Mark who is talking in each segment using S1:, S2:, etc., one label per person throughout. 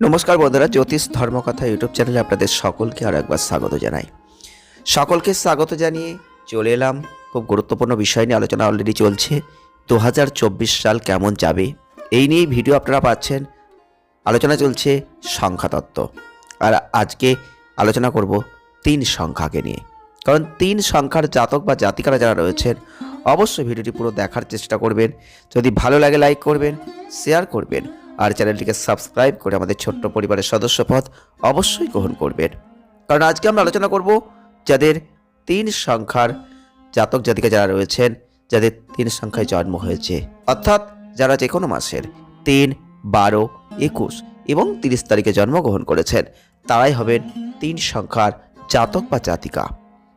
S1: নমস্কার বন্ধুরা, জ্যোতিষ ধর্মকথা ইউটিউব চ্যানেলে আপনাদের সকলকে আর একবার স্বাগত জানাই। সকলকে স্বাগত জানিয়ে চলে এলাম। খুব গুরুত্বপূর্ণ বিষয় নিয়ে আলোচনা অলরেডি চলছে। দু হাজার চব্বিশ সাল কেমন যাবে? এই নিয়েই ভিডিও আপনারা পাচ্ছেন। আলোচনা চলছে সংখ্যাতত্ত্ব। আর আজকে আলোচনা করব তিন সংখ্যাকে নিয়ে। কারণ তিন সংখ্যার জাতক বা জাতিকারা যারা রয়েছেন, অবশ্যই ভিডিওটি পুরো দেখার চেষ্টা করবেন। যদি ভালো লাগে লাইক করবেন শেয়ার করবেন। আর চ্যানেলটিকে সাবস্ক্রাইব করে আমাদের ছোট্ট পরিবারের সদস্যপদ অবশ্যই গ্রহণ করবেন। কারণ আজকে আমরা আলোচনা করব যাদের তিন সংখ্যার জাতক জাতিকা যারা রয়েছেন, যাদের তিন সংখ্যায় জন্ম হয়েছে। অর্থাৎ যারা যে কোনো মাসের তিন, বারো, একুশ এবং তিরিশ তারিখে জন্মগ্রহণ করেছেন, তারাই হবেন তিন সংখ্যার জাতক বা জাতিকা।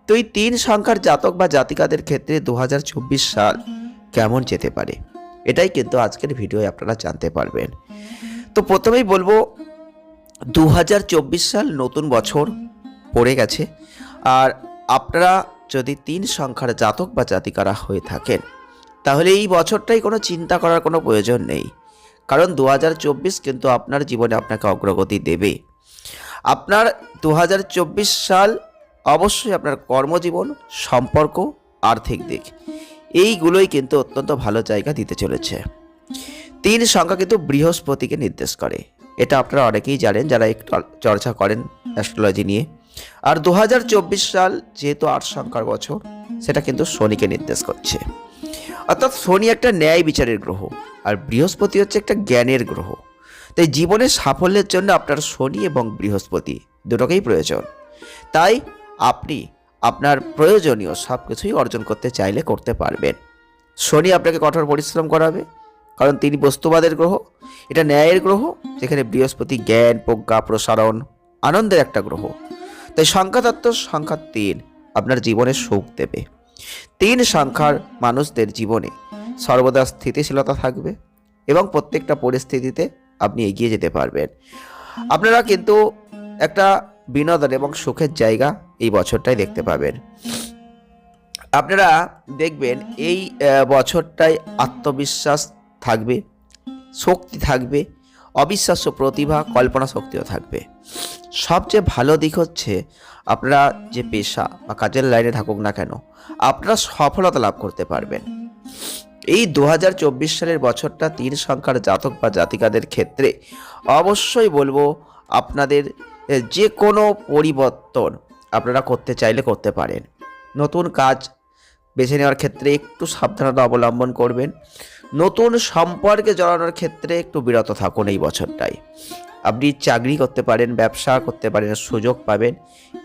S1: তো এই তিন সংখ্যার জাতক বা জাতিকাদের ক্ষেত্রে দু হাজার চব্বিশ সাল কেমন যেতে পারে? এটাই কিন্তু আজকের ভিডিওয়ে আপনারা জানতে পারবেন। তো প্রথমেই বলব দু হাজার চব্বিশ সাল নতুন বছর পড়ে গেছে, আর আপনারা যদি তিন সংখ্যার জাতক বা জাতিকারা হয়ে থাকেন, তাহলে এই বছরটাই কোনো চিন্তা করার কোনো প্রয়োজন নেই। কারণ দু হাজার চব্বিশ কিন্তু আপনার জীবনে আপনাকে অগ্রগতি দেবে। আপনার দু হাজার চব্বিশ সাল অবশ্যই আপনার কর্মজীবন, সম্পর্ক, আর্থিক দিক। এইগুলোই কিন্তু অত্যন্ত ভালো জায়গা দিতে চলেছে। তিন সংখ্যা কিন্তু বৃহস্পতিকে নির্দেশ করে। এটা আপনারা অনেকেই জানেন যারা একটু চর্চা করেন অ্যাস্ট্রোলজি নিয়ে। আর দু হাজার চব্বিশ সাল যেহেতু আট সংখ্যার বছর, সেটা কিন্তু শনিকে নির্দেশ করছে। অর্থাৎ শনি একটা ন্যায় বিচারের গ্রহ, আর বৃহস্পতি হচ্ছে একটা জ্ঞানের গ্রহ। তাই জীবনের সাফল্যের জন্য আপনার শনি এবং বৃহস্পতি দুটোকেই প্রয়োজন। তাই আপনি আপনার প্রয়োজনীয় সব কিছুই অর্জন করতে চাইলে করতে পারবেন। শনি আপনাকে কঠোর পরিশ্রম করাবে, কারণ তিনি বস্তুবাদের গ্রহ, এটা ন্যায়ের গ্রহ, যেখানে বৃহস্পতি জ্ঞান, প্রজ্ঞা, প্রসারণ, আনন্দের একটা গ্রহ। তাই সংখ্যাতত্ত্ব সংখ্যা তিন আপনার জীবনে সুখ দেবে। তিন সংখ্যার মানুষদের জীবনে সর্বদা স্থিতিশীলতা থাকবে এবং প্রত্যেকটা পরিস্থিতিতে আপনি এগিয়ে যেতে পারবেন। আপনারা কিন্তু একটা বিনোদন এবং সুখের জায়গা এই বছরটাই দেখতে পাবেন। আপনারা দেখবেন এই বছরটায় আত্মবিশ্বাস থাকবে, শক্তি থাকবে, অবিশ্বাস্য প্রতিভা, কল্পনা শক্তিও থাকবে। সবচেয়ে ভালো দিক হচ্ছে আপনারা যে পেশা বা কাজের লাইনে থাকুক না কেন, আপনারা সফলতা লাভ করতে পারবেন। এই দু হাজার চব্বিশ সালের বছরটা তিন সংখ্যার জাতক বা জাতিকাদের ক্ষেত্রে অবশ্যই বলব আপনাদের যে কোনো পরিবর্তন আপনারা করতে চাইলে করতে পারেন। নতুন কাজ বেছে নেওয়ার ক্ষেত্রে একটু সাবধানতা অবলম্বন করবেন। নতুন সম্পর্কে জড়ানোর ক্ষেত্রে একটু বিরত থাকুন এই বছরটায়। আপনি চাকরি করতে পারেন, ব্যবসা করতে পারেন, সুযোগ পাবেন,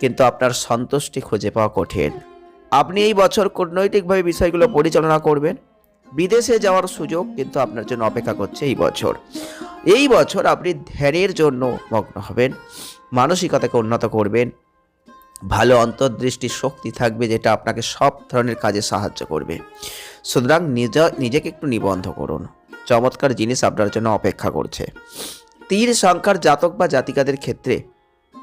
S1: কিন্তু আপনার সন্তুষ্টি খুঁজে পাওয়া কঠিন। আপনি এই বছর কূটনৈতিকভাবে বিষয়গুলো পরিচালনা করবেন। বিদেশে যাওয়ার সুযোগ কিন্তু আপনার জন্য অপেক্ষা করছে এই বছর। এই বছর আপনি ধ্যানের জন্য মগ্ন হবেন, মানসিকতাকে উন্নত করবেন, ভালো অন্তর্দৃষ্টির শক্তি থাকবে যেটা আপনাকে সব ধরনের কাজে সাহায্য করবে। সুতরাং নিজ, নিজেকে একটু নিবন্ধ করুন। চমৎকার জিনিস আপনার জন্য অপেক্ষা করছে। তীর সংখ্যার জাতক বা জাতিকাদের ক্ষেত্রে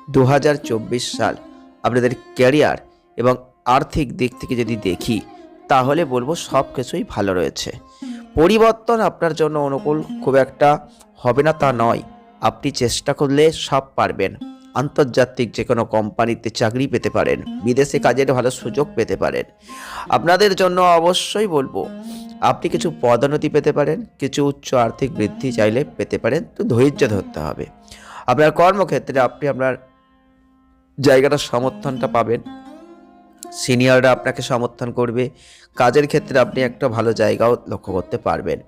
S1: দু হাজার চব্বিশ সাল আপনাদের ক্যারিয়ার এবং আর্থিক দিক থেকে যদি দেখি তাহলে বলব সব কিছুই ভালো রয়েছে। পরিবর্তন আপনার জন্য অনুকূল খুব একটা হবে না তা নয়। আপনি চেষ্টা করলে সব পারবেন। আন্তর্জাতিক যে কোনো কোম্পানিতে চাকরি পেতে পারেন, বিদেশে কাজের ভালো সুযোগ পেতে পারেন। আপনাদের জন্য অবশ্যই বলব, আপনি কিছু পদোন্নতি পেতে পারেন, কিছু উচ্চ আর্থিক বৃদ্ধি চাইলে পেতে পারেন, তো ধৈর্য ধরতে হবে। আপনার কর্মক্ষেত্রে আপনি আপনার জায়গাটা সমর্থনটা পাবেন। সিনিয়ররা আপনাকে সমর্থন করবে। কাজের ক্ষেত্রে আপনি একটা ভালো জায়গাও লক্ষ্য করতে পারবেন।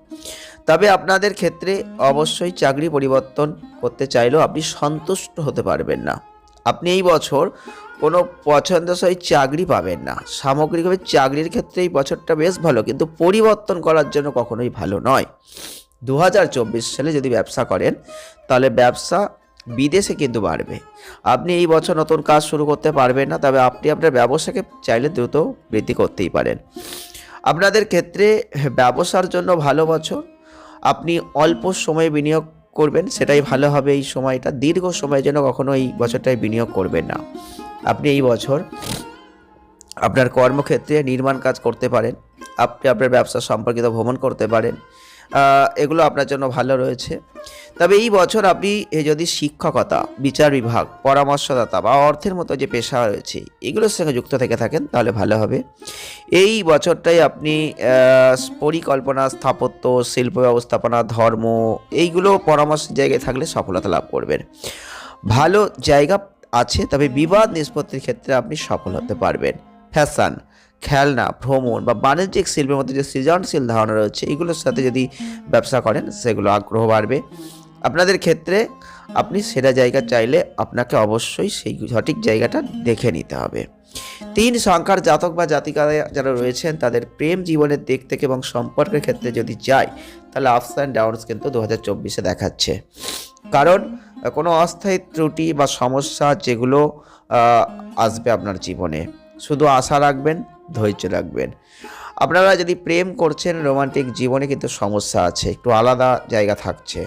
S1: তবে আপনাদের ক্ষেত্রে অবশ্যই চাকরি পরিবর্তন করতে চাইলেও আপনি সন্তুষ্ট হতে পারবেন না। আপনি এই বছর কোনো পছন্দসই চাকরি পাবেন না। সামগ্রিকভাবে চাকরির ক্ষেত্রে এই বছরটা বেশ ভালো, কিন্তু পরিবর্তন করার জন্য কখনোই ভালো নয়। দু সালে যদি ব্যবসা করেন, তাহলে ব্যবসা বিদেশে কিন্তু বাড়বে। আপনি এই বছর নতুন কাজ শুরু করতে পারবেন না, তবে আপনি আপনার ব্যবসাকে চাইলে দ্রুত বৃদ্ধি করতেই পারেন। আপনাদের ক্ষেত্রে ব্যবসার জন্য ভালো বছর, আপনি অল্প সময়ে বিনিয়োগ করবেন, সেটাই ভালো হবে এই সময়টা। দীর্ঘ সময়ের জন্য কখনো এই বছরটায় বিনিয়োগ করবেন না। আপনি এই বছর আপনার কর্মক্ষেত্রে নির্মাণ কাজ করতে পারেন, আপনি আপনার ব্যবসা সম্পর্কিত ভ্রমণ করতে পারেন এগুলো আপনার জন্য ভালো রয়েছে। তবে এই বছর আপনি যদি শিক্ষকতা, বিচার বিভাগ, পরামর্শদাতা বা অর্থের মতো যে পেশা রয়েছে, এগুলোর সঙ্গে যুক্ত থেকে থাকেন, তাহলে ভালো হবে। এই বছরটাই আপনি পরিকল্পনা, স্থাপত্য, শিল্প ব্যবস্থাপনা, ধর্ম, এইগুলো পরামর্শের জায়গায় থাকলে সফলতা লাভ করবেন। ভালো জায়গা আছে, তবে বিবাদ নিষ্পত্তির ক্ষেত্রে আপনি সফল হতে পারবেন। ফ্যাশন খেলনা, ভ্রমণ বা বাণিজ্যিক শিল্পের মধ্যে যে সৃজনশীল ধারণা রয়েছে, এগুলোর সাথে যদি ব্যবসা করেন, সেগুলো আগ্রহ বাড়বে। আপনাদের ক্ষেত্রে আপনি সেরা জায়গা চাইলে আপনাকে অবশ্যই সেই সঠিক জায়গাটা দেখে নিতে হবে। তিন, সংখ্যার জাতক বা জাতিকা যারা রয়েছেন, তাদের প্রেম জীবনের দিক থেকে এবং সম্পর্কের ক্ষেত্রে যদি যায় তাহলে আপস অ্যান্ড ডাউনস কিন্তু দু হাজার চব্বিশে দেখাচ্ছে। কারণ, কোনো অস্থায়ী ত্রুটি বা সমস্যা যেগুলো আসবে আপনার জীবনে। শুধু আশা রাখবেন ধৈর্য রাখবেন। আপনারা যদি প্রেম করছেন, রোমান্টিক জীবনে কিন্তু সমস্যা আছে, একটু আলাদা জায়গা থাকছে।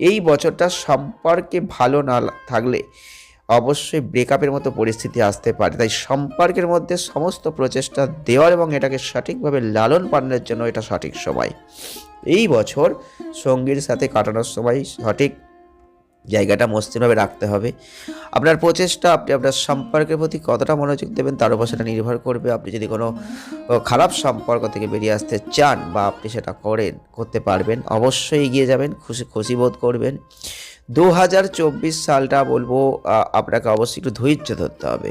S1: এই বছরটা সম্পর্কে ভালো না থাকলে অবশ্যই ব্রেকআপের মতো পরিস্থিতি আসতে পারে। তাই সম্পর্কের মধ্যে সমস্ত প্রচেষ্টা দেওয়ার এবং এটাকে সঠিকভাবে লালন পালনের জন্য এটা সঠিক সময়। এই বছর সঙ্গীর সাথে কাটানোর সময় সঠিক জায়গাটা মসৃণভাবে রাখতে হবে। আপনার প্রচেষ্টা, আপনি আপনার সম্পর্কের প্রতি কতটা মনোযোগ দেবেন তার উপর সেটা নির্ভর করবে। আপনি যদি কোনো খারাপ সম্পর্ক থেকে বেরিয়ে আসতে চান বা আপনি সেটা করেন, করতে পারবেন, অবশ্যই এগিয়ে যাবেন, খুশি খুশি বোধ করবেন। দু হাজার চব্বিশ সালটা বলব আপনাকে অবশ্যই একটু ধৈর্য ধরতে হবে।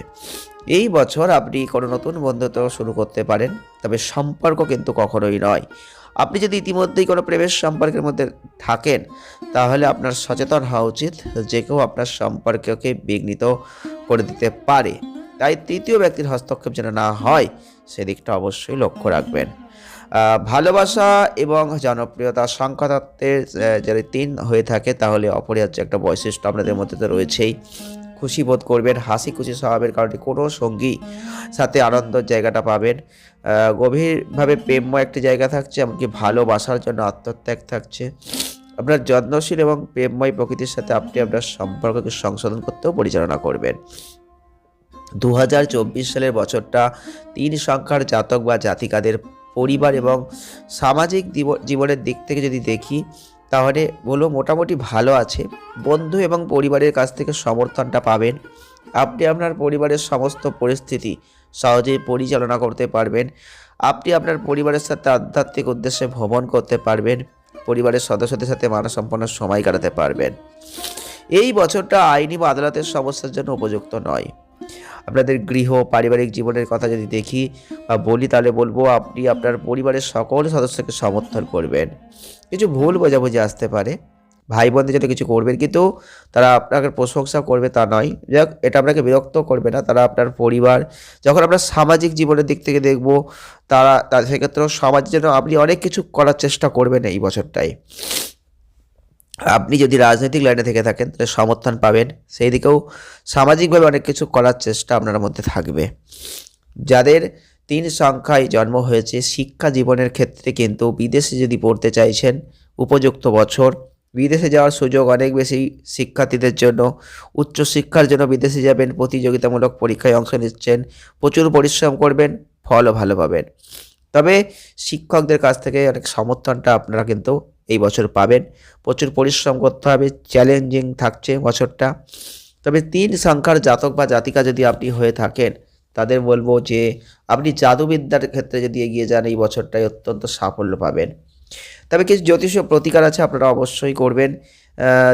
S1: এই বছর আপনি কোনো নতুন বন্ধুত্ব শুরু করতে পারেন, তবে সম্পর্ক কিন্তু কখনোই নয়। আপনি যদি ইতিমধ্যেই কোনো প্রেমের সম্পর্কের মধ্যে থাকেন, তাহলে আপনার সচেতন হওয়া উচিত যে কেউ আপনার সম্পর্ককে বিঘ্নিত করে দিতে পারে। তাই তৃতীয় ব্যক্তির হস্তক্ষেপ যেন না হয়, সেদিকটা অবশ্যই লক্ষ্য রাখবেন। ভালোবাসা এবং জনপ্রিয়তা সংখ্যাতত্ত্বের যদি তিন হয়ে থাকে, তাহলে অপরিহার্য একটা বৈশিষ্ট্য আপনাদের মধ্যে তো রয়েছেই। খুশি বোধ করবেন, হাসি খুশি স্বভাবের কারণে কোনো সঙ্গী সাথে আনন্দের জায়গাটা পাবেন। গভীরভাবে প্রেমময় একটি জায়গা থাকছে, এমনকি ভালোবাসার জন্য আত্মত্যাগ থাকছে। আপনার যত্নশীল এবং প্রেমময় প্রকৃতির সাথে আপনি আপনার সম্পর্ককে সংশোধন করতেও পরিচালনা করবেন। দু হাজার চব্বিশ সালের বছরটা তিন সংখ্যার জাতক বা জাতিকাদের পরিবার এবং সামাজিক জীবনের দিক থেকে যদি দেখি তাহলে বলো মোটামুটি ভালো আছে। বন্ধু এবং পরিবারের কাছ থেকে সমর্থনটা পাবেন। আপনি আপনার পরিবারের সমস্ত পরিস্থিতি সহজেই পরিচালনা করতে পারবেন। আপনি আপনার পরিবারের সাথে আধ্যাত্মিক উদ্দেশ্যে ভ্রমণ করতে পারবেন। পরিবারের সদস্যদের সাথে মানসম্পন্ন সময় কাটাতে পারবেন। এই বছরটা আইনি বা আদালতের সমস্যার জন্য উপযুক্ত নয়। আপনাদের গৃহ, পারিবারিক জীবনের কথা যদি দেখি বা বলি, তাহলে বলব আপনি আপনার পরিবারের সকল সদস্যকে সমর্থন করবেন। কিছু ভুল বোঝাবুঝি আসতে পারে। ভাই বোনদের জন্য কিছু করবেন, কিন্তু তারা আপনাকে প্রশংসা করবে তা নয়। যাক এটা আপনাকে বিরক্ত করবে না। তারা আপনার পরিবার, যখন আমরা সামাজিক জীবনের দিক থেকে দেখব, তারা তার সেক্ষেত্রেও সমাজের জন্য আপনি অনেক কিছু করার চেষ্টা করবেন এই বছরটাই আপনি যদি রাজনৈতিক লাইনে থেকে থাকেন, তাহলে সমর্থন পাবেন। সেই দিকেও সামাজিকভাবে অনেক কিছু করার চেষ্টা আপনার মধ্যে থাকবে। যাদের তিন সংখ্যায় জন্ম হয়েছে, শিক্ষা জীবনের ক্ষেত্রে কিন্তু বিদেশে যদি পড়তে চাইছেন, উপযুক্ত বছর, বিদেশে যাওয়ার সুযোগ অনেক বেশি শিক্ষার্থীদের জন্য, উচ্চশিক্ষার জন্য বিদেশে যাবেন, প্রতিযোগিতামূলক পরীক্ষায় অংশ নিচ্ছেন, প্রচুর পরিশ্রম করবেন, ফলও ভালো পাবেন। তবে শিক্ষকদের কাছ থেকে অনেক সমর্থনটা আপনারা কিন্তু এই বছর পাবেন। প্রচুর পরিশ্রম করতে হবে চ্যালেঞ্জিং থাকছে বছরটা। তবে তিন সংখ্যার জাতক বা জাতিকা যদি আপনি হয়ে থাকেন, তাদের বলব যে আপনি জাদুবিদ্যার ক্ষেত্রে যদি এগিয়ে যান, এই বছরটায় অত্যন্ত সাফল্য পাবেন। তবে কিছু জ্যোতিষীয় প্রতিকার আছে, আপনারা অবশ্যই করবেন।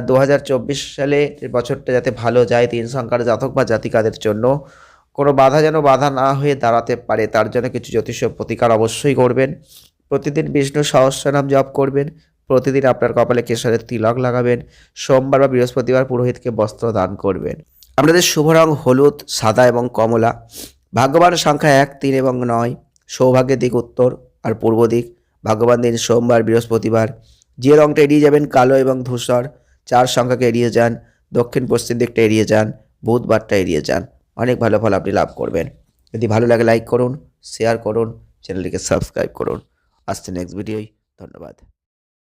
S1: দু হাজার চব্বিশ সালে বছরটা যাতে ভালো যায় তিন সংখ্যার জাতক বা জাতিকাদের জন্য। কোনো বাধা যেন বাধা না হয়ে দাঁড়াতে পারে, তার জন্য কিছু জ্যোতিষীয় প্রতিকার অবশ্যই করবেন। প্রতিদিন বিষ্ণু সহস্রনাম জপ করবেন প্রতিদিন আপনার কপালে কেশরের তিলক লাগাবেন, সোমবার বা বৃহস্পতিবার পুরোহিতকে বস্ত্র দান করবেন। আপনাদের শুভ রং হলুদ, সাদা এবং কমলা। ভাগ্যবান সংখ্যা এক, তিন এবং নয়। সৌভাগ্যের দিক উত্তর আর পূর্ব দিক। ভাগ্যবান দিন সোমবার, বৃহস্পতিবার। যে রংটা এড়িয়ে যাবেন কালো এবং ধূসর, চার সংখ্যাকে এড়িয়ে যান, দক্ষিণ পশ্চিম দিকটা এড়িয়ে যান, বুধবারটা এড়িয়ে যান। অনেক ভালো ফল আপনি লাভ করবেন। যদি ভালো লাগে লাইক করুন, শেয়ার করুন, চ্যানেলটিকে সাবস্ক্রাইব করুন। আসছে নেক্সট ভিডিওই ধন্যবাদ।